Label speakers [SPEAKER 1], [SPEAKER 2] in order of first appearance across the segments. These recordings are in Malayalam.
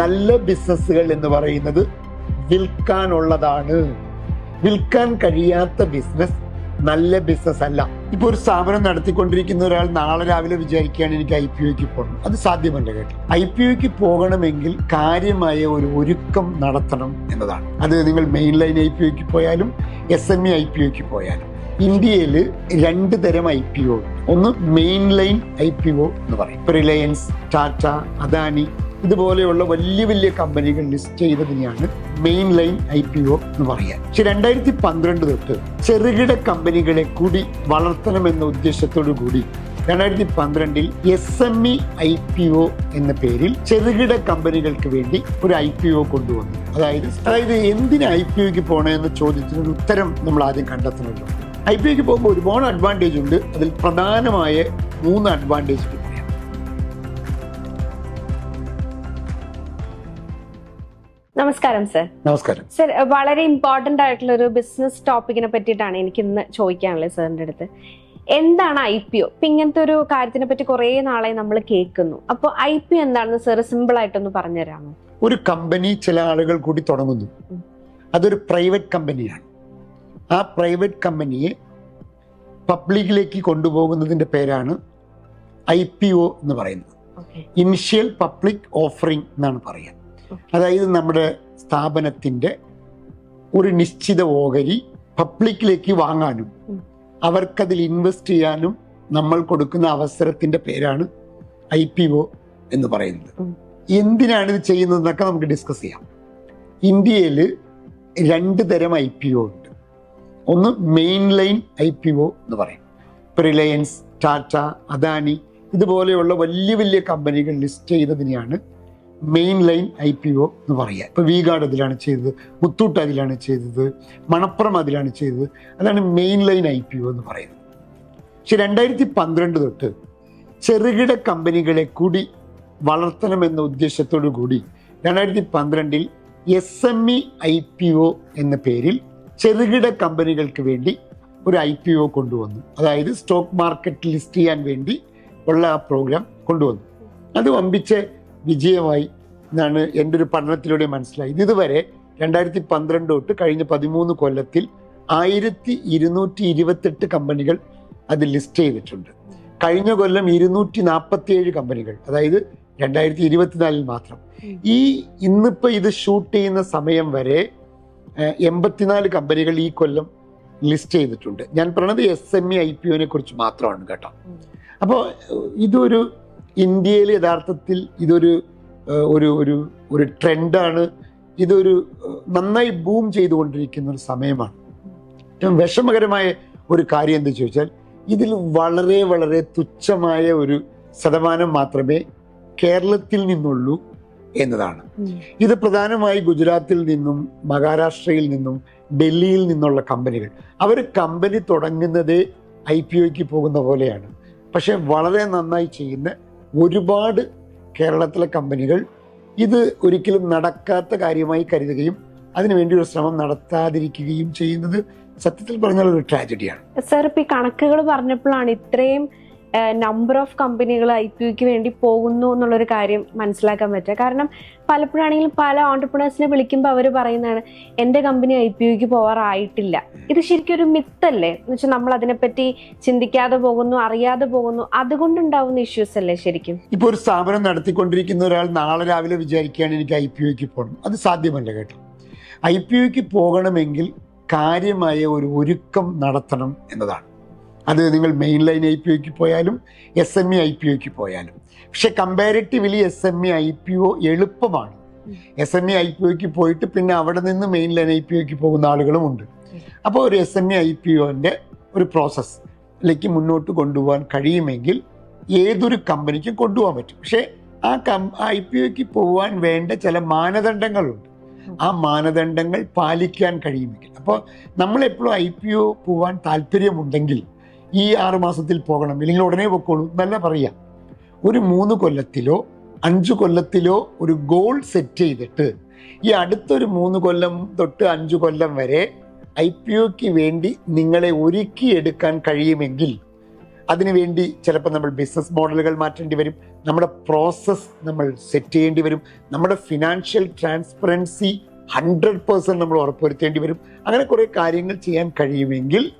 [SPEAKER 1] നല്ല ബിസിനസ്സുകൾ എന്ന് പറയുന്നത് വിൽക്കാനുള്ളതാണ്. വിൽക്കാൻ കഴിയാത്ത ബിസിനസ് നല്ല ബിസിനസ് അല്ല ഇപ്പൊ ഒരു സ്ഥാപനം നടത്തിക്കൊണ്ടിരിക്കുന്ന ഒരാൾ നാളെ രാവിലെ വിചാരിക്കുകയാണ് എനിക്ക് ഐ പി ഒക്ക് പോകണം. അത് സാധ്യമല്ല കേട്ടോ. ഐ പി ഒക്ക് പോകണമെങ്കിൽ കാര്യമായ ഒരു ഒരുക്കം നടത്തണം എന്നതാണ്. അത് നിങ്ങൾ മെയിൻ ലൈൻ ഐ പി ഒക്ക് പോയാലും S M E I P ഒക്ക് പോയാലും. ഇന്ത്യയിൽ രണ്ട് തരം ഐ പി ഒ ഒന്ന് main line I P O എന്ന് പറയും. റിലയൻസ് ടാറ്റ അദാനി ഇതുപോലെയുള്ള വലിയ വലിയ കമ്പനികൾ list ചെയ്തതിനെയാണ് main line I P O എന്ന് പറയുക പക്ഷെ രണ്ടായിരത്തി പന്ത്രണ്ട് തൊട്ട് ചെറുകിട കമ്പനികളെ കൂടി വളർത്തണമെന്ന ഉദ്ദേശത്തോടു കൂടി രണ്ടായിരത്തി പന്ത്രണ്ടിൽ S M E I P O എന്ന പേരിൽ ചെറുകിട കമ്പനികൾക്ക് വേണ്ടി ഒരു ഐ പി ഒ കൊണ്ടുവന്നു. അതായത് അതായത് എന്തിന് ഐ പി ഒക്ക് പോകണമെന്ന ചോദ്യത്തിനൊരു ഉത്തരം നമ്മൾ ആദ്യം കണ്ടെത്തണമല്ലോ. ഐ പി ഒക്ക് പോകുമ്പോൾ ഒരുപാട് അഡ്വാന്റേജ് ഉണ്ട്. അതിൽ പ്രധാനമായ മൂന്ന് അഡ്വാന്റേജ്
[SPEAKER 2] നമസ്കാരം സർ.
[SPEAKER 1] നമസ്കാരം.
[SPEAKER 2] സർ വളരെ ഇമ്പോർട്ടന്റ് ആയിട്ടുള്ള ഒരു ബിസിനസ് ടോപ്പിക്കിനെ പറ്റിയിട്ടാണ് എനിക്ക് ഇന്ന് ചോദിക്കാനുള്ളത് സാറിന്റെ അടുത്ത്. എന്താണ് ഐ പി ഒ ഇപ്പൊ ഇങ്ങനത്തെ ഒരു കാര്യത്തിനെ പറ്റി കുറെ നാളായി നമ്മൾ കേൾക്കുന്നു. അപ്പൊ ഐ പി ഒ എന്താണെന്ന് സർ സിമ്പിൾ ആയിട്ടൊന്ന് പറഞ്ഞുതരാമോ?
[SPEAKER 1] ഒരു കമ്പനി ചില ആളുകൾ കൂടി തുടങ്ങുന്നു. അതൊരു പ്രൈവറ്റ് കമ്പനിയാണ് ആ പ്രൈവറ്റ് കമ്പനിയെ പബ്ലിക്കിലേക്ക് കൊണ്ടുപോകുന്നതിന്റെ പേരാണ് ഐ പി ഒ എന്ന് പറയുന്നത്. ഇനിഷ്യൽ പബ്ലിക് ഓഫറിംഗ് എന്നാണ് പറയുക. അതായത് നമ്മുടെ സ്ഥാപനത്തിന്റെ ഒരു നിശ്ചിത ഓഹരി പബ്ലിക്കിലേക്ക് വാങ്ങാനും. അവർക്കതിൽ ഇൻവെസ്റ്റ് ചെയ്യാനും നമ്മൾ കൊടുക്കുന്ന അവസരത്തിന്റെ പേരാണ് ഐ പി ഒ എന്ന് പറയുന്നത്. എന്തിനാണ് ഇത് ചെയ്യുന്നതെന്നൊക്കെ നമുക്ക് ഡിസ്കസ് ചെയ്യാം. ഇന്ത്യയിൽ രണ്ട് തരം ഐ പി ഒ ഉണ്ട്. ഒന്ന് main line I P O എന്ന് പറയും. ഇപ്പം റിലയൻസ് ടാറ്റ അദാനി ഇതുപോലെയുള്ള വലിയ വലിയ കമ്പനികൾ list ചെയ്തതിനെയാണ് main line I P O എന്ന് പറയുക. ഇപ്പൊ വി അതിലാണ് ചെയ്തത് മുത്തൂട്ട് അതിലാണ് ചെയ്തത് മണപ്പുറം അതിലാണ് ചെയ്തത്. അതാണ് main line I P O എന്ന് പറയുന്നത്. പക്ഷെ രണ്ടായിരത്തി പന്ത്രണ്ട് തൊട്ട് ചെറുകിട കമ്പനികളെ കൂടി വളർത്തണമെന്ന ഉദ്ദേശത്തോടു കൂടി രണ്ടായിരത്തി പന്ത്രണ്ടിൽ S M E I P O എന്ന പേരിൽ ചെറുകിട കമ്പനികൾക്ക് വേണ്ടി ഒരു ഐ പി ഒ കൊണ്ടുവന്നു. അതായത് സ്റ്റോക്ക് മാർക്കറ്റ് ലിസ്റ്റ് ചെയ്യാൻ വേണ്ടി ഉള്ള ആ പ്രോഗ്രാം കൊണ്ടുവന്നു. അത് വമ്പിച്ച വിജയമായി എന്നാണ് എന്റെ ഒരു പഠനത്തിലൂടെ മനസ്സിലായത് ഇതുവരെ രണ്ടായിരത്തി പന്ത്രണ്ട് തൊട്ട് കഴിഞ്ഞ പതിമൂന്ന് കൊല്ലത്തിൽ ആയിരത്തി ഇരുന്നൂറ്റി ഇരുപത്തെട്ട് കമ്പനികൾ അത് ലിസ്റ്റ് ചെയ്തിട്ടുണ്ട്. കഴിഞ്ഞ കൊല്ലം ഇരുന്നൂറ്റി നാൽപ്പത്തിയേഴ് കമ്പനികൾ അതായത് രണ്ടായിരത്തി ഇരുപത്തിനാലിൽ മാത്രം ഈ ഇന്നിപ്പോൾ ഇത് ഷൂട്ട് ചെയ്യുന്ന സമയം വരെ എൺപത്തിനാല് കമ്പനികൾ ഈ കൊല്ലം ലിസ്റ്റ് ചെയ്തിട്ടുണ്ട്. ഞാൻ പറഞ്ഞത് S M E I P one കുറിച്ച് മാത്രമാണ് കേട്ടോ. അപ്പോൾ ഇതൊരു ഇന്ത്യയിൽ യഥാർത്ഥത്തിൽ ഇതൊരു ഒരു ഒരു ഒരു ട്രെൻഡാണ്. ഇതൊരു നന്നായി ബൂം ചെയ്തുകൊണ്ടിരിക്കുന്ന ഒരു സമയമാണ്. ഏറ്റവും വിഷമകരമായ ഒരു കാര്യം എന്ത് ചോദിച്ചാൽ ഇതിൽ വളരെ വളരെ തുച്ഛമായ ഒരു ശതമാനം മാത്രമേ കേരളത്തിൽ നിന്നുള്ളൂ എന്നതാണ്. ഇത് പ്രധാനമായി ഗുജറാത്തിൽ നിന്നും മഹാരാഷ്ട്രയിൽ നിന്നും ഡൽഹിയിൽ നിന്നുള്ള കമ്പനികൾ. അവർ കമ്പനി തുടങ്ങുന്നത് ഐ പി ഒക്ക് പോകുന്ന പോലെയാണ്. പക്ഷെ വളരെ നന്നായി ചെയ്യുന്ന ഒരുപാട് കേരളത്തിലെ കമ്പനികൾ ഇത് ഒരിക്കലും നടക്കാത്ത കാര്യമായി കരുതുകയും അതിനുവേണ്ടി ഒരു ശ്രമം നടത്താതിരിക്കുകയും ചെയ്യുന്നത് സത്യത്തിൽ പറഞ്ഞാൽ ഒരു ട്രാജഡിയാണ്
[SPEAKER 2] സാർ ഇപ്പൊ ഈ കണക്കുകൾ പറഞ്ഞപ്പോഴാണ് ഇത്രയും നമ്പർ ഓഫ് കമ്പനികൾ ഐ പി ഒക്ക് വേണ്ടി പോകുന്നു എന്നുള്ളൊരു കാര്യം മനസ്സിലാക്കാൻ പറ്റുക. കാരണം പലപ്പോഴാണെങ്കിലും പല ഓണ്ടർപ്രണേഴ്സിനെ വിളിക്കുമ്പോൾ അവർ പറയുന്നതാണ് എന്റെ കമ്പനി ഐ പി ഒക്ക് പോകാറായിട്ടില്ല ഇത് ശരിക്കും ഒരു മിത്തല്ലേ എന്ന് വെച്ചാൽ നമ്മൾ അതിനെപ്പറ്റി ചിന്തിക്കാതെ പോകുന്നു അറിയാതെ പോകുന്നു അതുകൊണ്ടുണ്ടാവുന്ന ഇഷ്യൂസ് അല്ലേ ശരിക്കും?
[SPEAKER 1] ഇപ്പോൾ ഒരു സ്ഥാപനം നടത്തിക്കൊണ്ടിരിക്കുന്ന ഒരാൾ നാളെ രാവിലെ വിചാരിക്കുകയാണ് എനിക്ക് ഐ പി ഒക്ക് പോകണം. അത് സാധ്യമല്ല കേട്ടോ. ഐ പി ഒക്ക് പോകണമെങ്കിൽ കാര്യമായ ഒരു ഒരുക്കം നടത്തണം എന്നതാണ്. അത് നിങ്ങൾ മെയിൻ ലൈൻ ഐ പി ഒക്ക് പോയാലും S M E I P ഒക്ക് പോയാലും. പക്ഷെ comparatively S M E I P O എളുപ്പമാണ്. S M E I P ഒക്ക് പോയിട്ട് പിന്നെ അവിടെ നിന്ന് മെയിൻ ലൈൻ ഐ പി ഒക്ക് പോകുന്ന ആളുകളും ഉണ്ട്. അപ്പോൾ ഒരു S M E I P ഒന്റെ ഒരു പ്രോസസ്സിലേക്ക് മുന്നോട്ട് കൊണ്ടുപോകാൻ കഴിയുമെങ്കിൽ ഏതൊരു കമ്പനിക്കും കൊണ്ടുപോകാൻ പറ്റും. പക്ഷേ ആ കം ഐ പി ഒക്ക് പോകാൻ വേണ്ട ചില മാനദണ്ഡങ്ങളുണ്ട്. ആ മാനദണ്ഡങ്ങൾ പാലിക്കാൻ കഴിയുമെങ്കിൽ. അപ്പോൾ നമ്മളെപ്പോഴും ഐ പി ഒ പോകാൻ താല്പര്യമുണ്ടെങ്കിൽ ഈ ആറ് മാസത്തിൽ പോകണം. ഇല്ലെങ്കിൽ ഉടനെ പൊക്കോളൂ. എന്നല്ല പറയാം. ഒരു മൂന്ന് കൊല്ലത്തിലോ അഞ്ച് കൊല്ലത്തിലോ ഒരു ഗോൾ സെറ്റ് ചെയ്തിട്ട് ഈ അടുത്തൊരു മൂന്ന് കൊല്ലം തൊട്ട് അഞ്ച് കൊല്ലം വരെ ഐ പി ഒക്ക് വേണ്ടി നിങ്ങളെ ഒരുക്കിയെടുക്കാൻ കഴിയുമെങ്കിൽ അതിനുവേണ്ടി ചിലപ്പോൾ നമ്മൾ ബിസിനസ് മോഡലുകൾ മാറ്റേണ്ടി വരും. നമ്മുടെ പ്രോസസ്സ് നമ്മൾ സെറ്റ് ചെയ്യേണ്ടി വരും. നമ്മുടെ ഫിനാൻഷ്യൽ ട്രാൻസ്പെറൻസി ഹൺഡ്രഡ് പേഴ്സന്റ് നമ്മൾ ഉറപ്പുവരുത്തേണ്ടി വരും. അങ്ങനെ കുറേ കാര്യങ്ങൾ ചെയ്യാൻ കഴിയുമെങ്കിൽ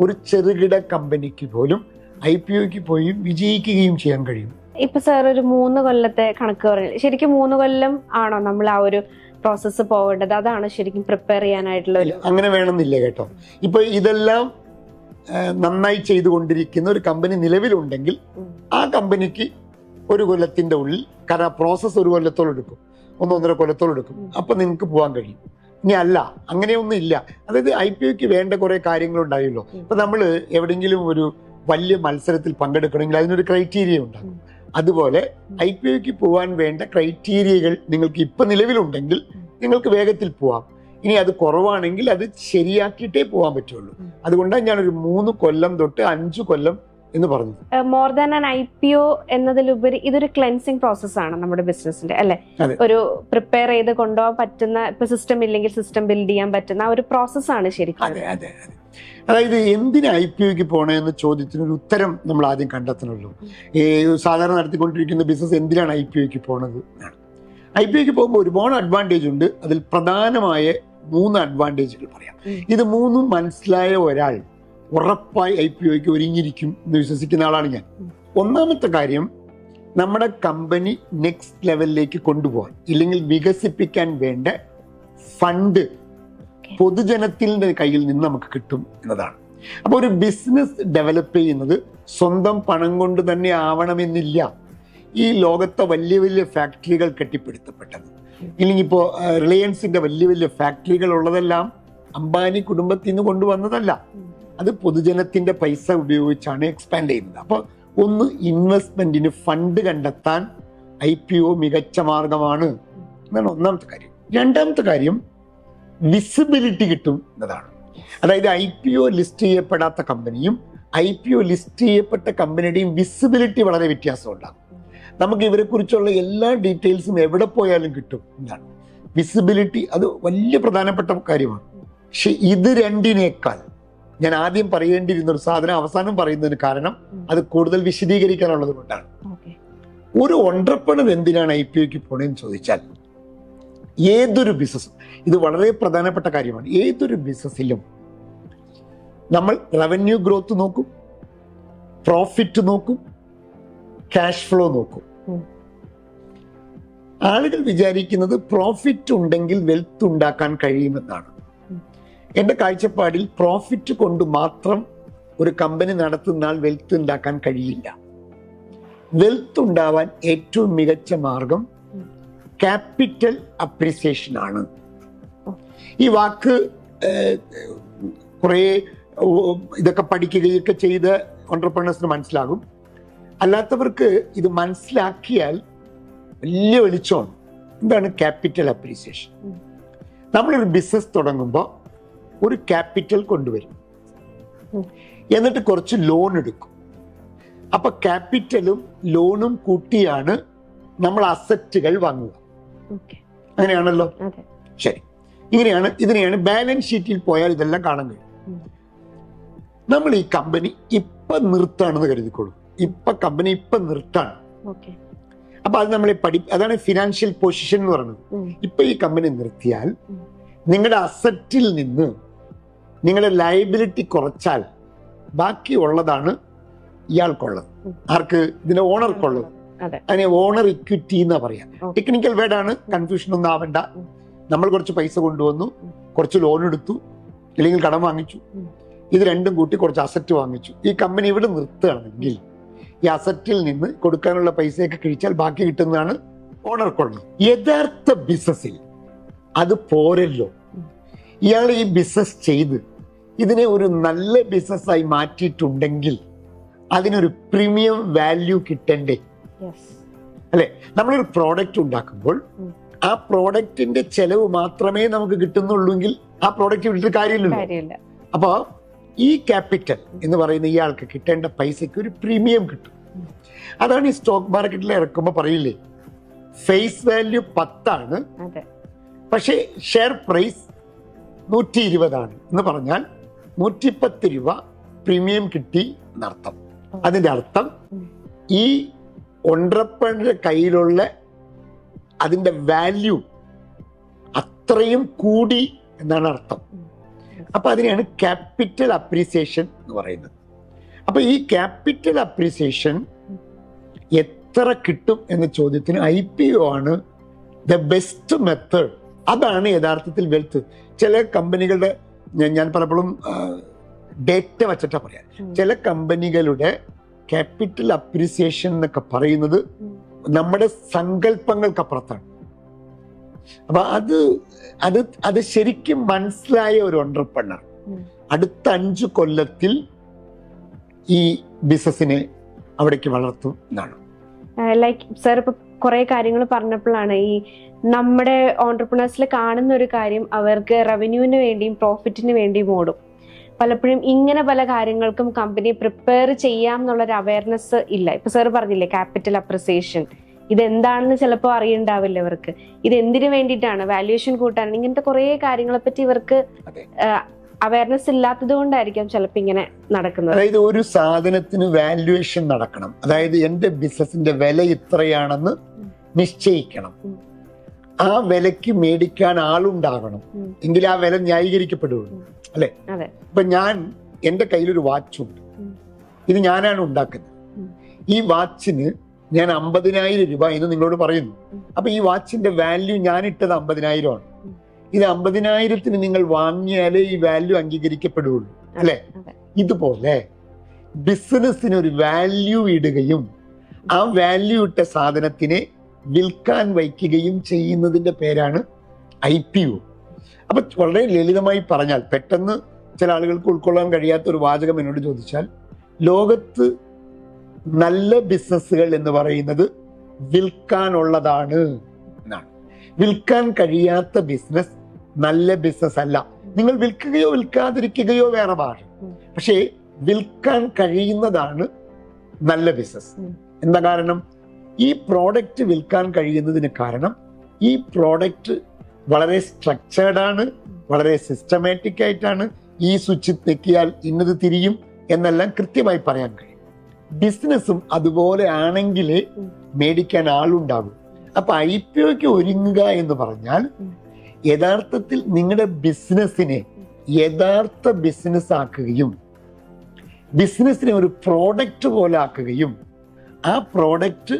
[SPEAKER 1] ഒരു ചെറുകിട കമ്പനിക്ക് പോലും ഐ പി ഒക്ക് പോയി വിജയിക്കുകയും ചെയ്യാൻ കഴിയും.
[SPEAKER 2] ഇപ്പൊ സാർ ഒരു മൂന്ന് കൊല്ലത്തെ കണക്ക് പറഞ്ഞു ശരിക്കും മൂന്ന് കൊല്ലം ആണോ നമ്മൾ ആ ഒരു പ്രോസസ്സ് പോവേണ്ടത് അതാണ് ശരിക്കും പ്രിപ്പയർ ചെയ്യാനായിട്ടുള്ള
[SPEAKER 1] അങ്ങനെ വേണമെന്നില്ല കേട്ടോ. ഇപ്പൊ ഇതെല്ലാം ആ, നന്നായി ചെയ്തുകൊണ്ടിരിക്കുന്ന ഒരു കമ്പനി നിലവിലുണ്ടെങ്കിൽ ആ കമ്പനിക്ക് ഒരു കൊല്ലത്തിന്റെ ഉള്ളിൽ കാരണം പ്രോസസ്സ് ഒരു കൊല്ലത്തോളം എടുക്കും. ഒന്നൊന്നര കൊല്ലത്തോളം എടുക്കും. അപ്പൊ നിങ്ങൾക്ക് പോകാൻ കഴിയും. ഇനി അല്ല അങ്ങനെയൊന്നും ഇല്ല. അതായത് ഐ പി ഒക്ക് വേണ്ട കുറെ കാര്യങ്ങളുണ്ടായല്ലോ. ഇപ്പൊ നമ്മൾ എവിടെയെങ്കിലും ഒരു വലിയ മത്സരത്തിൽ പങ്കെടുക്കണമെങ്കിൽ അതിനൊരു ക്രൈറ്റീരിയ ഉണ്ടാകും. അതുപോലെ. ഐ പി ഒക്ക് പോകാൻ വേണ്ട ക്രൈറ്റീരിയകൾ നിങ്ങൾക്ക് ഇപ്പൊ നിലവിലുണ്ടെങ്കിൽ. നിങ്ങൾക്ക് വേഗത്തിൽ പോവാം. ഇനി അത് കുറവാണെങ്കിൽ അത് ശരിയാക്കിയിട്ടേ പോകാൻ പറ്റുള്ളൂ.
[SPEAKER 2] അതുകൊണ്ടാണ്
[SPEAKER 1] അതുകൊണ്ടാണ് ഞാനൊരു മൂന്ന് കൊല്ലം തൊട്ട് അഞ്ചു കൊല്ലം എന്ന് പറഞ്ഞു.
[SPEAKER 2] More than an I P O എന്നതിലുപരി ഇതൊരു ക്ലെൻസിങ് പ്രോസസ് ആണ് നമ്മുടെ ബിസിനസിന്റെ അല്ലെ? ഒരു പ്രിപ്പയർ ചെയ്ത് കൊണ്ടുപോകാൻ പറ്റുന്ന ഇപ്പൊ സിസ്റ്റം ഇല്ലെങ്കിൽ സിസ്റ്റം ബിൽഡ് ചെയ്യാൻ പറ്റുന്ന ഒരു പ്രോസസ് ആണ് ശരിക്കും.
[SPEAKER 1] അതെ അതെ അതെ. അതായത് എന്തിന് ഐ പി ഒക്ക് പോകണമെന്ന ചോദ്യത്തിന് ഒരു ഉത്തരം നമ്മൾ ആദ്യം കണ്ടെത്തണമല്ലോ. ഈ സാധാരണ നടത്തിക്കൊണ്ടിരിക്കുന്ന ബിസിനസ് എന്തിനാണ് ഐ പി ഒക്ക് പോണത് ഐ പി ഒക്ക് പോകുമ്പോൾ ഒരുപാട് അഡ്വാന്റേജ് ഉണ്ട്. അതിൽ പ്രധാനമായ മൂന്ന് അഡ്വാന്റേജുകൾ പറയാം. ഇത് മൂന്നും മനസ്സിലായ ഒരാൾ ഉറപ്പായി ഐ പി ഒക്ക് ഒരുങ്ങിയിരിക്കും എന്ന് വിശ്വസിക്കുന്ന ആളാണ് ഞാൻ. ഒന്നാമത്തെ കാര്യം നമ്മുടെ കമ്പനി നെക്സ്റ്റ് ലെവലിലേക്ക് കൊണ്ടുപോകാൻ ഇല്ലെങ്കിൽ വികസിപ്പിക്കാൻ വേണ്ട ഫണ്ട് പൊതുജനത്തിന്റെ കയ്യിൽ നിന്ന് നമുക്ക് കിട്ടും എന്നതാണ്. അപ്പോൾ ഒരു ബിസിനസ് ഡെവലപ്പ് ചെയ്യുന്നത് സ്വന്തം പണം കൊണ്ട് തന്നെ ആവണമെന്നില്ല. ഈ ലോകത്തെ വലിയ വലിയ ഫാക്ടറികൾ കെട്ടിപ്പടുത്തപ്പെട്ടത്. ഇല്ലെങ്കിൽ ഇപ്പോൾ റിലയൻസിന്റെ വലിയ വലിയ ഫാക്ടറികൾ ഉള്ളതെല്ലാം അംബാനി കുടുംബത്തിൽ നിന്ന് കൊണ്ടുവന്നതല്ല. അത് പൊതുജനത്തിന്റെ പൈസ ഉപയോഗിച്ചാണ് എക്സ്പാൻഡ് ചെയ്യുന്നത്. അപ്പോൾ ഒന്ന് ഇൻവെസ്റ്റ്മെന്റിന് ഫണ്ട് കണ്ടെത്താൻ ഐ പി ഒ മികച്ച മാർഗമാണ് എന്നാണ് ഒന്നാമത്തെ കാര്യം. രണ്ടാമത്തെ കാര്യം വിസിബിലിറ്റി കിട്ടും എന്നതാണ്. അതായത് ഐ പി ഒ ലിസ്റ്റ് ചെയ്യപ്പെടാത്ത കമ്പനിയും ഐ പി ഒ ലിസ്റ്റ് ചെയ്യപ്പെട്ട കമ്പനിയുടെയും വിസിബിലിറ്റി വളരെ വ്യത്യാസം ഉണ്ടാകും. നമുക്ക് ഇവരെക്കുറിച്ചുള്ള എല്ലാ ഡീറ്റെയിൽസും എവിടെ പോയാലും കിട്ടും എന്നാണ്. വിസിബിലിറ്റി അത് വലിയ പ്രധാനപ്പെട്ട കാര്യമാണ്. പക്ഷെ ഇത് രണ്ടിനേക്കാൾ ഞാൻ ആദ്യം പറയേണ്ടിയിരുന്ന ഒരു സാധനം അവസാനം പറയുന്നതിന് കാരണം അത് കൂടുതൽ വിശദീകരിക്കാനുള്ളത് കൊണ്ടാണ്. ഒരു ഒണ്ടർപ്പണർ എന്തിനാണ് ഐ പി ഒക്ക് പോണെന്ന് ചോദിച്ചാൽ ഏതൊരു ബിസിനസ് ഇത് വളരെ പ്രധാനപ്പെട്ട കാര്യമാണ്. ഏതൊരു ബിസിനസ്സിലും നമ്മൾ റവന്യൂ ഗ്രോത്ത് നോക്കും പ്രോഫിറ്റ് നോക്കും ക്യാഷ് ഫ്ലോ നോക്കും. ആളുകൾ വിചാരിക്കുന്നത് പ്രോഫിറ്റ് ഉണ്ടെങ്കിൽ വെൽത്ത് ഉണ്ടാക്കാൻ കഴിയുമെന്നാണ്. എന്റെ കാഴ്ചപ്പാടിൽ പ്രോഫിറ്റ് കൊണ്ട് മാത്രം ഒരു കമ്പനി നടത്തുന്നാൽ വെൽത്ത് ഉണ്ടാക്കാൻ കഴിയില്ല വെൽത്ത് ഉണ്ടാവാൻ ഏറ്റവും മികച്ച മാർഗം. ക്യാപിറ്റൽ അപ്രിസിയേഷൻ ആണ് ഈ വാക്ക് കുറേ ഇതൊക്കെ പഠിക്കുകയൊക്കെ ചെയ്ത് ഓണ്ടർപ്രണേഴ്സിന് മനസ്സിലാകും അല്ലാത്തവർക്ക് ഇത് മനസ്സിലാക്കിയാൽ വലിയ വെളിച്ചമാണ് എന്താണ് ക്യാപിറ്റൽ അപ്രീസിയേഷൻ. നമ്മളൊരു ബിസിനസ് തുടങ്ങുമ്പോൾ ഒരു ക്യാപിറ്റൽ കൊണ്ടുവരും. എന്നിട്ട് കുറച്ച് ലോൺ എടുക്കും. അപ്പൊ ക്യാപിറ്റലും ലോണും കൂട്ടിയാണ് നമ്മൾ അസറ്റുകൾ വാങ്ങുക. അങ്ങനെയാണല്ലോ? ശരി. ഇങ്ങനെയാണ് ഇതിനെയാണ് ബാലൻസ് ഷീറ്റിൽ പോയാൽ ഇതെല്ലാം കാണാൻ കഴിയും. നമ്മൾ ഈ കമ്പനി ഇപ്പൊ നിർത്താണെന്ന് കരുതിക്കോളൂ. ഇപ്പൊ കമ്പനി ഇപ്പൊ നിർത്താണ് അപ്പൊ അത് നമ്മളെ പഠി അതാണ് ഫിനാൻഷ്യൽ പൊസിഷൻ എന്ന് പറയുന്നത്. ഇപ്പൊ ഈ കമ്പനി നിർത്തിയാൽ നിങ്ങളുടെ അസറ്റിൽ നിന്ന് നിങ്ങളുടെ ലയബിലിറ്റി കുറച്ചാൽ ബാക്കിയുള്ളതാണ് ഇയാൾക്കുള്ളത്. ആർക്ക്? ഇതിന്റെ ഓണർക്കുള്ളത്
[SPEAKER 2] അതെ.
[SPEAKER 1] അതിനെ ഓണർ ഇക്വിറ്റി എന്നാ പറയാ. ടെക്നിക്കൽ ആണ്. കൺഫ്യൂഷൻ ഒന്നും ആവണ്ട. നമ്മൾ കുറച്ച് പൈസ കൊണ്ടുവന്നു. കുറച്ച് ലോൺ എടുത്തു. അല്ലെങ്കിൽ കടം വാങ്ങിച്ചു. ഇത് രണ്ടും കൂട്ടി കുറച്ച് അസറ്റ് വാങ്ങിച്ചു. ഈ കമ്പനി ഇവിടെ നിർത്തുകയാണെങ്കിൽ ഈ അസറ്റിൽ നിന്ന് കൊടുക്കാനുള്ള പൈസയൊക്കെ കഴിച്ചാൽ ബാക്കി കിട്ടുന്നതാണ് ഓണർക്കുള്ളത് യഥാർത്ഥ ബിസിനസ്സിൽ അത് പോരല്ലോ. ഇയാൾ ഈ ബിസിനസ് ചെയ്ത് ഇതിനെ ഒരു നല്ല ബിസിനസ്സായി മാറ്റിയിട്ടുണ്ടെങ്കിൽ അതിനൊരു പ്രീമിയം വാല്യൂ കിട്ടണ്ടേ? അല്ലെ? നമ്മളൊരു പ്രോഡക്റ്റ് ഉണ്ടാക്കുമ്പോൾ. ആ പ്രോഡക്റ്റിന്റെ ചെലവ് മാത്രമേ നമുക്ക് കിട്ടുന്നുള്ളൂങ്കിൽ ആ പ്രോഡക്റ്റ് വിട്ടിട്ട് കാര്യമില്ലല്ലോ.
[SPEAKER 2] കാര്യമില്ല.
[SPEAKER 1] അപ്പോ ഈ ക്യാപിറ്റൽ എന്ന് പറയുന്ന ഇയാൾക്ക് കിട്ടേണ്ട പൈസയ്ക്ക് ഒരു പ്രീമിയം കിട്ടും. അതാണ് ഈ സ്റ്റോക്ക് മാർക്കറ്റിൽ ഇറക്കുമ്പോൾ പറയില്ലേ? ഫേസ് വാല്യൂ പത്താണ്. പക്ഷേ ഷെയർ പ്രൈസ് നൂറ്റി ഇരുപതാണ് എന്ന് പറഞ്ഞാൽ നൂറ്റിപ്പത്ത് രൂപ പ്രീമിയം കിട്ടി എന്നർത്ഥം. അതിന്റെ അർത്ഥം ഈ ഒണ്ടർപ്പണിന്റെ കയ്യിലുള്ള അതിന്റെ വാല്യൂ അത്രയും കൂടി എന്നാണ് അർത്ഥം. അപ്പൊ അതിനെയാണ് ക്യാപിറ്റൽ അപ്രീസിയേഷൻ എന്ന് പറയുന്നത്. അപ്പൊ ഈ ക്യാപിറ്റൽ അപ്രീസിയേഷൻ എത്ര കിട്ടും എന്ന ചോദ്യത്തിന് ഐ പി ഒ ആണ് ദ ബെസ്റ്റ് മെത്തേഡ് അതാണ് യഥാർത്ഥത്തിൽ വെൽത്ത് ചില കമ്പനികളുടെ ഞാൻ- ഞാൻ പലപ്പോഴും ഡേറ്റ വെച്ചിട്ടാ പറയാം. ചില കമ്പനികളുടെ ക്യാപിറ്റൽ അപ്രീസിയേഷൻ എന്നൊക്കെ പറയുന്നത്. നമ്മുടെ സങ്കല്പങ്ങൾക്കപ്പുറത്താണ്. അപ്പൊ അത് അത് അത് ശരിക്കും മനസ്സിലായ ഒരു ഒണ്ടർപ്പണ്ണർ അടുത്ത അഞ്ചു കൊല്ലത്തിൽ ഈ ബിസിനസിനെ അവിടേക്ക് വളർത്തും എന്നാണ്.
[SPEAKER 2] ലൈക്ക് സാർ ഇപ്പൊ കുറെ കാര്യങ്ങൾ പറഞ്ഞപ്പോഴാണ് ഈ നമ്മുടെ ഓണ്ടർപ്രണേഴ്സിൽ കാണുന്ന ഒരു കാര്യം അവർക്ക് റവന്യൂവിന് വേണ്ടിയും പ്രോഫിറ്റിന് വേണ്ടിയും ഓടും. പലപ്പോഴും ഇങ്ങനെ പല കാര്യങ്ങൾക്കും കമ്പനി പ്രിപ്പയർ ചെയ്യാം എന്നുള്ളൊരു അവയർനെസ് ഇല്ല. ഇപ്പൊ സാർ പറഞ്ഞില്ലേ ക്യാപിറ്റൽ അപ്രിസിയേഷൻ ഇതെന്താണെന്ന് ചിലപ്പോൾ അറിയണ്ടാവില്ല ഇവർക്ക്. ഇത് എന്തിനു വേണ്ടിയിട്ടാണ്? വാല്യുവേഷൻ കൂട്ടാൻ. ഇങ്ങനത്തെ കുറെ കാര്യങ്ങളെ പറ്റി ഇവർക്ക്. അവയർനെസ് ഇല്ലാത്തത് കൊണ്ടായിരിക്കും ചിലപ്പോൾ ഇങ്ങനെ നടക്കുന്നത്
[SPEAKER 1] അതായത് ഒരു സാധനത്തിന് വാല്യുവേഷൻ നടക്കണം അതായത് എന്റെ ബിസിനസിന്റെ വില ഇത്രയാണെന്ന് നിശ്ചയിക്കണം ആ വിലക്ക് മേടിക്കാൻ ആളുണ്ടാകണം. എങ്കിൽ ആ വില ന്യായീകരിക്കപ്പെടുകയുള്ളൂ. അല്ലെ. ഇപ്പൊ ഞാൻ എന്റെ കയ്യിലൊരു വാച്ചുണ്ട്. ഇത് ഞാനാണ് ഉണ്ടാക്കുന്നത് ഈ വാച്ചിന് ഞാൻ അമ്പതിനായിരം രൂപ എന്ന് നിങ്ങളോട് പറയുന്നു. അപ്പൊ ഈ വാച്ചിന്റെ വാല്യൂ ഞാൻ ഇട്ടത് അമ്പതിനായിരമാണ്. ഇത് അമ്പതിനായിരത്തിന് നിങ്ങൾ വാങ്ങിയാലേ ഈ വാല്യൂ അംഗീകരിക്കപ്പെടുകയുള്ളൂ അല്ലെ? ഇതുപോലെ ബിസിനസ്സിന് ഒരു വാല്യൂ ഇടുകയും ആ വാല്യൂ ഇട്ട സാധനത്തിനെ വിൽക്കാൻ വയ്ക്കുകയും ചെയ്യുന്നതിന്റെ പേരാണ് ഐ പി ഒ അപ്പൊ വളരെ ലളിതമായി പറഞ്ഞാൽ പെട്ടെന്ന് ചില ആളുകൾക്ക് ഉൾക്കൊള്ളാൻ കഴിയാത്ത ഒരു വാചകം എന്നോട് ചോദിച്ചാൽ ലോകത്ത് നല്ല ബിസിനസ്സുകൾ എന്ന് പറയുന്നത് വിൽക്കാനുള്ളതാണ് എന്നാണ്. വിൽക്കാൻ കഴിയാത്ത ബിസിനസ് നല്ല ബിസിനസ് അല്ല. നിങ്ങൾ വിൽക്കുകയോ വിൽക്കാതിരിക്കുകയോ വേറെ
[SPEAKER 2] പാട്
[SPEAKER 1] പക്ഷേ വിൽക്കാൻ കഴിയുന്നതാണ് നല്ല ബിസിനസ് എന്താ കാരണം? ഈ പ്രോഡക്റ്റ് വിൽക്കാൻ കഴിയുന്നതിന് കാരണം ഈ പ്രോഡക്റ്റ് വളരെ സ്ട്രക്ചേർഡ് ആണ് വളരെ സിസ്റ്റമാറ്റിക് ആയിട്ടാണ് ഈ സ്വിച്ച് തെക്കിയാൽ ഇന്നത് തിരിയും എന്നെല്ലാം കൃത്യമായി പറയാൻ കഴിയും. ബിസിനസ്സും അതുപോലെ ആണെങ്കിലേ മേടിക്കാൻ ആളുണ്ടാകും. അപ്പൊ ഐ പി ഒക്ക് ഒരുങ്ങുക എന്ന് പറഞ്ഞാൽ. യഥാർത്ഥത്തിൽ നിങ്ങളുടെ ബിസിനസ്സിനെ യഥാർത്ഥ ബിസിനസ് ആക്കുകയും ബിസിനസ്സിനെ ഒരു പ്രോഡക്റ്റ് പോലെ ആക്കുകയും ആ പ്രോഡക്റ്റ്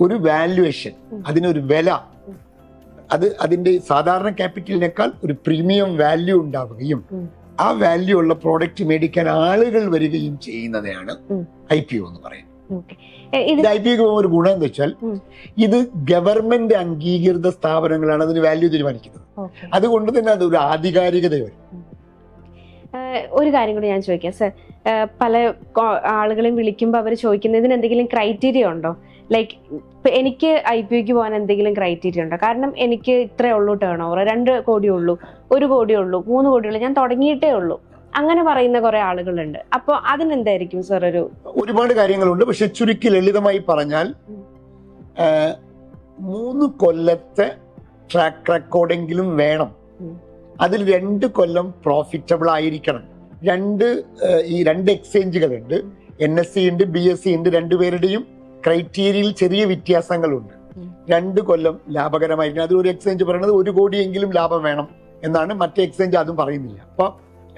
[SPEAKER 1] ഒരു വാല്യുവേഷൻ. അതിനൊരു വില അത് അതിന്റെ സാധാരണ ക്യാപിറ്റലിനേക്കാൾ ഒരു പ്രീമിയം വാല്യൂ ഉണ്ടാവുകയും ആ വാല്യൂ ഉള്ള പ്രോഡക്റ്റ് മേടിക്കാൻ ആളുകൾ വരികയും ചെയ്യുന്നതാണ്. ഐ പി ഒ എന്ന് പറയുന്നത് ഐ പി ഒരു ഗുണം എന്ന് വെച്ചാൽ ഇത് ഗവൺമെന്റ് അംഗീകൃത സ്ഥാപനങ്ങളാണ് അതിന് വാല്യൂ തീരുമാനിക്കുന്നത്. അതുകൊണ്ട് തന്നെ അത് ഒരു ആധികാരികത വരും.
[SPEAKER 2] ഒരു കാര്യം കൂടി ഞാൻ ചോദിക്കാം സർ. പല ആളുകളെയും വിളിക്കുമ്പോൾ അവർ ചോദിക്കുന്നതിന് എന്തെങ്കിലും ക്രൈറ്റീരിയ ഉണ്ടോ? ലൈക്ക് എനിക്ക് ഐ പി ഒക്ക് പോകാൻ എന്തെങ്കിലും ക്രൈറ്റീരിയ ഉണ്ടോ? കാരണം എനിക്ക് ഇത്രേ ഉള്ളൂ ടേൺ ഓവർ രണ്ട് കോടിയേ ഉള്ളൂ ഒരു കോടിയേ ഉള്ളൂ മൂന്ന് കോടിയേ ഉള്ളൂ ഞാൻ തുടങ്ങിയിട്ടേ ഉള്ളൂ. അങ്ങനെ പറയുന്ന കുറെ ആളുകളുണ്ട്. അപ്പോൾ അതിനെന്തായിരിക്കും സർ ഒരു
[SPEAKER 1] ഒരുപാട് കാര്യങ്ങളുണ്ട്. പക്ഷെ ചുരുക്കി ലളിതമായി പറഞ്ഞാൽ മൂന്ന് കൊല്ലത്തെ ട്രാക്ക് റെക്കോർഡെങ്കിലും വേണം. അതിൽ രണ്ട് കൊല്ലം പ്രോഫിറ്റബിൾ ആയിരിക്കണം. രണ്ട് ഈ രണ്ട് എക്സ്ചേഞ്ചുകളുണ്ട് എൻ എസ് സി ഉണ്ട് ബി എസ് സി ഉണ്ട് രണ്ടുപേരുടെയും ക്രൈറ്റീരിയയിൽ ചെറിയ വ്യത്യാസങ്ങളുണ്ട്. രണ്ട് കൊല്ലം ലാഭകരമായിരിക്കണം. അതിൽ ഒരു എക്സ്ചേഞ്ച് പറയുന്നത് ഒരു കോടിയെങ്കിലും ലാഭം വേണം എന്നാണ് മറ്റേ എക്സ്ചേഞ്ച് അതും പറയുന്നില്ല. അപ്പൊ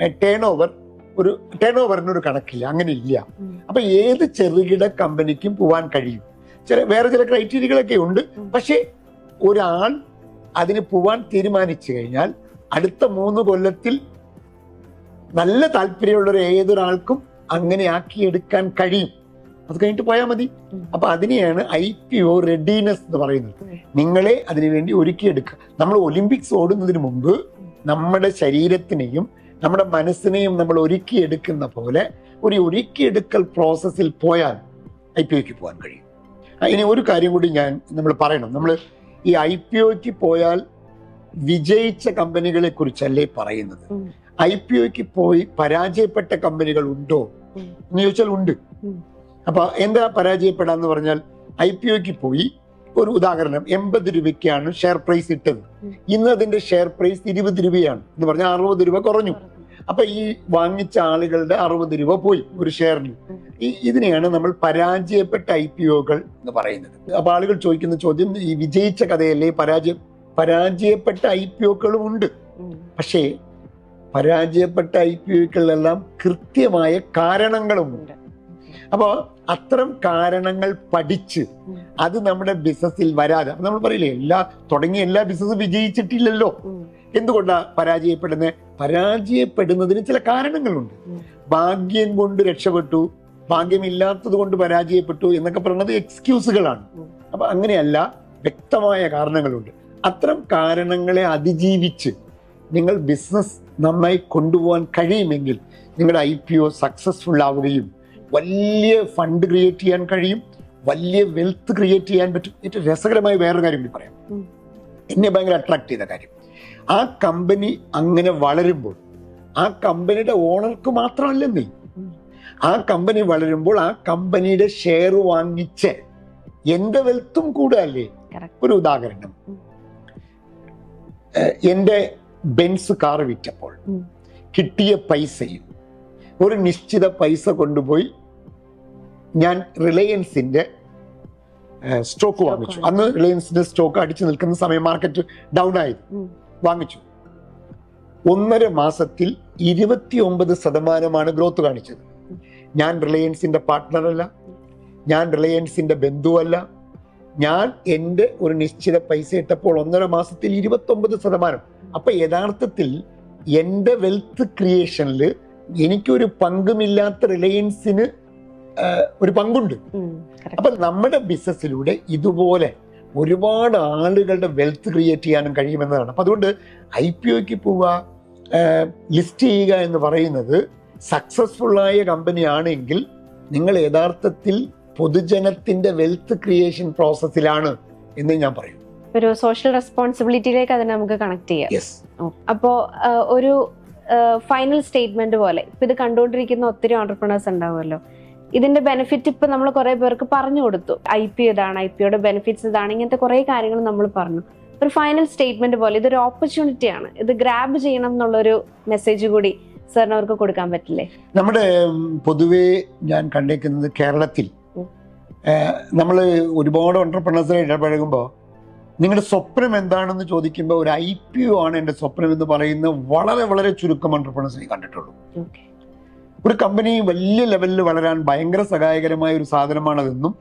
[SPEAKER 1] ടേൺ ഓവർ ഒരു ടേൺ ഓവറിനൊരു കണക്കില്ല. അങ്ങനെ ഇല്ല. അപ്പൊ ഏത് ചെറുകിട കമ്പനിക്കും പോവാൻ കഴിയും. ചില വേറെ ചില ക്രൈറ്റീരിയകളൊക്കെ ഉണ്ട്. പക്ഷേ ഒരാൾ അതിന് പോവാൻ തീരുമാനിച്ചു കഴിഞ്ഞാൽ അടുത്ത മൂന്ന് കൊല്ലത്തിൽ നല്ല താല്പര്യമുള്ള ഏതൊരാൾക്കും അങ്ങനെ ആക്കിയെടുക്കാൻ കഴിയും. അത് കഴിഞ്ഞിട്ട് പോയാൽ മതി. അപ്പൊ അതിനെയാണ് ഐ പി ഒ റെഡിനെസ് എന്ന് പറയുന്നത്. നിങ്ങളെ അതിനുവേണ്ടി ഒരുക്കിയെടുക്കുക നമ്മൾ ഒളിമ്പിക്സ് ഓടുന്നതിന് മുമ്പ് നമ്മുടെ ശരീരത്തിനെയും നമ്മുടെ മനസ്സിനെയും നമ്മൾ ഒരുക്കിയെടുക്കുന്ന പോലെ ഒരു ഒരുക്കിയെടുക്കൽ പ്രോസസ്സിൽ പോയാൽ ഐ പി ഒക്ക് പോകാൻ കഴിയും ഇനി ഒരു കാര്യം കൂടി ഞാൻ നമ്മൾ പറയണം നമ്മൾ ഈ ഐ പി ഒക്ക് പോയാൽ വിജയിച്ച കമ്പനികളെ കുറിച്ചല്ലേ പറയുന്നത്. ഐ പി ഒക്ക് പോയി പരാജയപ്പെട്ട കമ്പനികൾ ഉണ്ടോ. എന്ന് ചോദിച്ചാൽ ഉണ്ട്. അപ്പൊ എന്താ പരാജയപ്പെടാന്ന് പറഞ്ഞാൽ ഐ പി ഒക്ക് പോയി ഒരു ഉദാഹരണം എൺപത് രൂപയ്ക്കാണ് ഷെയർ പ്രൈസ് ഇട്ടത്. ഇന്ന് അതിന്റെ ഷെയർ പ്രൈസ് ഇരുപത് രൂപയാണ്. എന്ന് പറഞ്ഞാൽ അറുപത് രൂപ കുറഞ്ഞു. അപ്പൊ ഈ വാങ്ങിച്ച ആളുകളുടെ അറുപത് രൂപ പോയി ഒരു ഷെയറിന് ഈ ഇതിനെയാണ് നമ്മൾ പരാജയപ്പെട്ട ഐ പി ഒകൾ എന്ന് പറയുന്നത്. അപ്പൊ ആളുകൾ ചോദിക്കുന്ന ചോദ്യം ഈ വിജയിച്ച കഥയല്ലേ പരാജയം? പരാജയപ്പെട്ട ഐ പി ഒക്കളും ഉണ്ട്. പക്ഷേ പരാജയപ്പെട്ട ഐ പി ഒക്കളിലെല്ലാം കൃത്യമായ കാരണങ്ങളുമുണ്ട്. അപ്പോൾ അത്തരം കാരണങ്ങൾ പഠിച്ച് അത് നമ്മുടെ ബിസിനസ്സിൽ വരാതെ നമ്മൾ പറയില്ലേ എല്ലാ തുടങ്ങിയ എല്ലാ ബിസിനസ്സും വിജയിച്ചിട്ടില്ലല്ലോ.
[SPEAKER 2] എന്തുകൊണ്ടാ
[SPEAKER 1] എന്തുകൊണ്ടാണ് പരാജയപ്പെടുന്നത് പരാജയപ്പെടുന്നതിന് ചില കാരണങ്ങളുണ്ട്. ഭാഗ്യം കൊണ്ട് രക്ഷപ്പെട്ടു ഭാഗ്യമില്ലാത്തത് കൊണ്ട് പരാജയപ്പെട്ടു എന്നൊക്കെ പറയുന്നത് എക്സ്ക്യൂസുകളാണ്. അപ്പൊ അങ്ങനെയല്ല വ്യക്തമായ കാരണങ്ങളുണ്ട്. അത്തരം കാരണങ്ങളെ അതിജീവിച്ച് നിങ്ങൾ ബിസിനസ് നന്നായി കൊണ്ടുപോകാൻ കഴിയുമെങ്കിൽ നിങ്ങളുടെ ഐ പി ഒ സക്സസ്ഫുൾ ആവുകയും വലിയ ഫണ്ട് ക്രിയേറ്റ് ചെയ്യാൻ കഴിയും വലിയ വെൽത്ത് ക്രിയേറ്റ് ചെയ്യാൻ പറ്റും. ഏറ്റവും രസകരമായ വേറൊരു കാര്യം കൂടി പറയാം. എന്നെ ഭയങ്കര അട്രാക്ട് ചെയ്ത കാര്യം. ആ കമ്പനി അങ്ങനെ വളരുമ്പോൾ ആ കമ്പനിയുടെ ഓണർക്ക് മാത്രമല്ല
[SPEAKER 2] നീ
[SPEAKER 1] ആ കമ്പനി വളരുമ്പോൾ ആ കമ്പനിയുടെ ഷെയർ വാങ്ങിച്ച് എന്റെ വെൽത്തും കൂടല്ലേ ഒരു ഉദാഹരണം. എന്റെ എന്റെ ബെൻസ് കാർ വിറ്റപ്പോൾ കിട്ടിയ പൈസയും ഒരു നിശ്ചിത പൈസ കൊണ്ടുപോയി ഞാൻ റിലയൻസിന്റെ സ്റ്റോക്ക് വാങ്ങിച്ചു. അന്ന് റിലയൻസിന്റെ സ്റ്റോക്ക് അടിച്ചു നിൽക്കുന്ന സമയം മാർക്കറ്റ് ഡൗൺ
[SPEAKER 2] ആയി.
[SPEAKER 1] വാങ്ങിച്ചു. ഒന്നര മാസത്തിൽ ഇരുപത്തി ഒമ്പത് ശതമാനമാണ് ഗ്രോത്ത് കാണിച്ചത്. ഞാൻ റിലയൻസിന്റെ പാർട്ട്ണറല്ല ഞാൻ റിലയൻസിന്റെ ബന്ധുവല്ല ഞാൻ എന്റെ ഒരു നിശ്ചിത പൈസ ഇട്ടപ്പോൾ ഒന്നര മാസത്തിൽ ഇരുപത്തി ഒമ്പത് ശതമാനം. അപ്പൊ യഥാർത്ഥത്തിൽ എന്റെ വെൽത്ത് ക്രിയേഷനിൽ എനിക്കൊരു പങ്കുമില്ലാത്ത റിലയൻസിന് ഒരു പങ്കുണ്ട്. അപ്പൊ നമ്മുടെ ബിസിനസ്സിലൂടെ ഇതുപോലെ ഒരുപാട് ആളുകളുടെ വെൽത്ത് ക്രിയേറ്റ് ചെയ്യാനും കഴിയുമെന്നതാണ്. അപ്പൊ അതുകൊണ്ട് ഐ പി ഒക്ക് പോവുക ലിസ്റ്റ് ചെയ്യുക എന്ന് പറയുന്നത് സക്സസ്ഫുൾ ആയ കമ്പനി ആണെങ്കിൽ നിങ്ങൾ യഥാർത്ഥത്തിൽ പൊതുജനത്തിന്റെ വെൽത്ത് ക്രിയേഷൻ പ്രോസസ്സിലാണ് എന്ന് ഞാൻ പറയും.
[SPEAKER 2] ഒരു സോഷ്യൽ റെസ്പോൺസിബിലിറ്റിയിലേക്ക് അതിനെ നമുക്ക് കണക്ട് ചെയ്യാം. അപ്പോൾ ഒരു ഫൈനൽ സ്റ്റേറ്റ്മെന്റ് പോലെ ഇപ്പൊ ഇത് കണ്ടുകൊണ്ടിരിക്കുന്ന ഒത്തിരി ഓണ്ടർപ്രണേഴ്സ് ഉണ്ടാവുമല്ലോ. ഇതിന്റെ ബെനിഫിറ്റ് ഇപ്പൊ നമ്മൾ കുറെ പേർക്ക് പറഞ്ഞു കൊടുത്തു. ഐ പി ഇതാണ് ഐ പിയുടെ ബെനിഫിറ്റ്സ് ഇതാണ് ഇങ്ങനത്തെ കുറെ കാര്യങ്ങൾ നമ്മൾ പറഞ്ഞു. ഒരു ഫൈനൽ സ്റ്റേറ്റ്മെന്റ് പോലെ ഇതൊരു ഓപ്പർച്യൂണിറ്റി ആണ്. ഇത് ഗ്രാബ് ചെയ്യണം എന്നുള്ളൊരു മെസ്സേജ് കൂടി സാറിന് അവർക്ക് കൊടുക്കാൻ പറ്റില്ലേ?
[SPEAKER 1] നമ്മുടെ പൊതുവെ ഞാൻ കണ്ടേക്കുന്നത് കേരളത്തിൽ. നമ്മൾ ഒരുപാട് ഓണ്ടർപ്രണേഴ്സിനെ ഇടപഴകുമ്പോൾ നിങ്ങളുടെ സ്വപ്നം എന്താണെന്ന് ചോദിക്കുമ്പോൾ ഒരു ഐ പി ഒ ആണ് എന്റെ സ്വപ്നം എന്ന് പറയുന്ന വളരെ വളരെ ചുരുക്കം ഓണ്ടർപ്രണേഴ്സിനെ കണ്ടിട്ടുള്ളൂ. ഒരു കമ്പനി വലിയ ലെവലിൽ വളരാൻ ഭയങ്കര സഹായകരമായ ഒരു സാധനമാണതെന്നും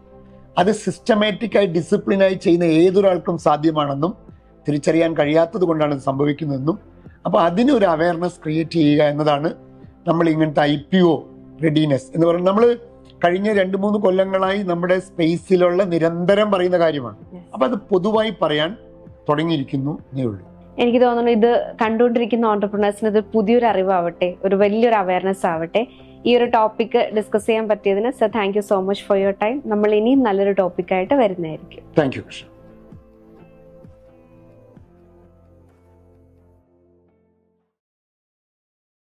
[SPEAKER 1] അത് സിസ്റ്റമാറ്റിക്കായി ഡിസിപ്ലിനായി ചെയ്യുന്ന ഏതൊരാൾക്കും സാധ്യമാണെന്നും തിരിച്ചറിയാൻ കഴിയാത്തത് കൊണ്ടാണ് ഇത് സംഭവിക്കുന്നതെന്നും അപ്പോൾ അതിനൊരു അവയർനെസ് ക്രിയേറ്റ് ചെയ്യുക എന്നതാണ് നമ്മൾ ഇങ്ങനത്തെ ഐ പി ഒ റെഡിനെസ് എന്ന് പറയുന്നത്. നമ്മൾ കഴിഞ്ഞ രണ്ട് മൂന്ന് കൊല്ലങ്ങളായി നമ്മുടെ സ്പേസിലുള്ള നിരന്തരം പറയുന്ന കാര്യമാണ്. അപ്പൊ അത് പൊതുവായി പറയാൻ തുടങ്ങിയിരിക്കുന്നു എന്നേ ഉള്ളൂ.
[SPEAKER 2] എനിക്ക് തോന്നുന്നു ഇത് കണ്ടുകൊണ്ടിരിക്കുന്ന ഓണ്ടർപ്രണേഴ്സിന് ഇത് പുതിയൊരു അറിവാവട്ടെ ഒരു വലിയൊരു അവയർനെസ് ആവട്ടെ. ഈ ഒരു ടോപ്പിക് ഡിസ്കസ് ചെയ്യാൻ പറ്റിയതിന് sir thank you so much for your time നമ്മൾ ഇനിയും നല്ലൊരു ടോപ്പിക്കായിട്ട് വരുന്നതായിരിക്കും.
[SPEAKER 1] Thank you